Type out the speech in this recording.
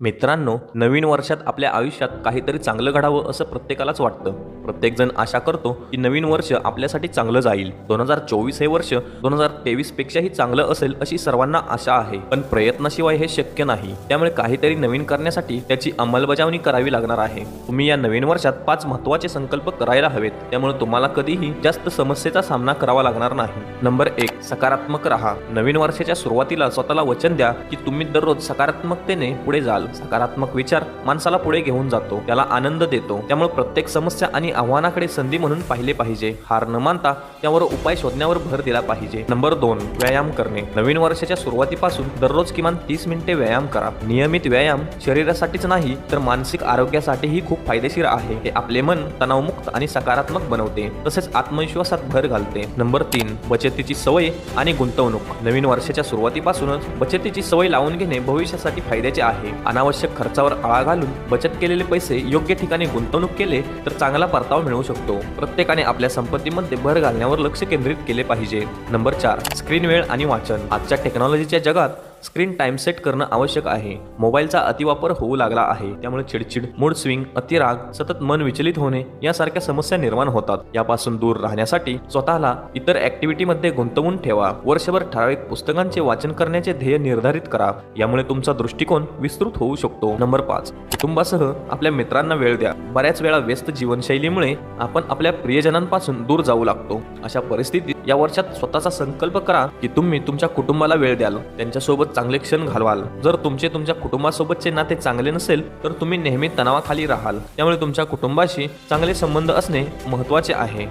मित्रांनो नवीन वर्षात आपल्या आयुष्यात काहीतरी चांगलं घडावं असं प्रत्येकालाच वाटतं. प्रत्येकजण आशा करतो की नवीन वर्ष आपल्यासाठी चांगलं जाईल. दोन हजार चोवीस हे वर्ष दोन हजार तेवीस पेक्षाही चांगलं असेल अशी सर्वांना आशा आहे. पण प्रयत्नाशिवाय हे शक्य नाही. त्यामुळे काहीतरी नवीन करण्यासाठी त्याची अंमलबजावणी करावी लागणार आहे. तुम्ही या नवीन वर्षात पाच महत्त्वाचे संकल्प करायला हवेत. त्यामुळे तुम्हाला कधीही जास्त समस्येचा सामना करावा लागणार नाही. नंबर एक सकारात्मक राहा. नवीन वर्षाच्या सुरुवातीला स्वतःला वचन द्या की तुम्ही दररोज सकारात्मकतेने पुढे जाल. सकारात्मक विचार माणसाला पुढे घेऊन जातो. त्याला आनंद देतो. त्यामुळे प्रत्येक समस्या आणि आव्हानाकडे संधी म्हणून पाहिले पाहिजे. हार न मानता त्यावर उपाय शोधण्यावर भर दिला पाहिजे. नंबर दोन व्यायाम करणे. नवीन वर्षाच्या सुरुवातीपासून दररोज किमान तीस मिनिटे व्यायाम करा. नियमित व्यायाम शरीरासाठीच नाही तर मानसिक आरोग्यासाठीही खूप फायदेशीर आहे. हे आपले मन तणावमुक्त आणि सकारात्मक बनवते तसेच आत्मविश्वासात भर घालते. नंबर तीन बचतीची सवय आणि गुंतवणूक. नवीन वर्षाच्या सुरुवातीपासूनच बचतीची सवय लावून घेणे भविष्यासाठी फायद्याचे आहे. अनावश्यक खर्चावर आळा घालून बचत केलेले पैसे योग्य ठिकाणी गुंतवणूक केले तर चांगला परतावा मिळवू शकतो. प्रत्येकाने आपल्या संपत्तीमध्ये भर घालण्यावर लक्ष केंद्रित केले पाहिजे. नंबर चार स्क्रीन वेळ आणि वाचन. आजच्या टेक्नॉलॉजीच्या जगात स्क्रीन टाइम सेट करणं आवश्यक आहे. मोबाईलचा अतिवापर होऊ लागला आहे. त्यामुळे चिडचिड मूड स्विंग अतिराग सतत मन विचलित होणे यासारख्या समस्या निर्माण होतात. यापासून दूर राहण्यासाठी स्वतःला इतर ऍक्टिव्हिटीमध्ये गुंतवून ठेवा. वर्षभर ठराविक पुस्तकांचे वाचन करण्याचे ध्येय निर्धारित करा. यामुळे तुमचा दृष्टिकोन विस्तृत होऊ शकतो. नंबर पाच. कुटुंबासह आपल्या मित्रांना वेळ द्या. बऱ्याच वेळा व्यस्त जीवनशैलीमुळे आपण आपल्या प्रियजनांपासून दूर जाऊ लागतो. अशा परिस्थितीत या वर्षात स्वतःचा संकल्प करा की तुम्ही तुमच्या कुटुंबाला वेळ द्याल. त्यांच्यासोबत चांगले क्षण घालवाल. जर तुमचे तुमच्या कुटुंबासोबतचे नाते चांगले नसेल तर तुम्ही नेहमी तणावाखाली राहाल. त्यामुळे तुमच्या कुटुंबाशी चांगले संबंध असणे महत्त्वाचे आहे.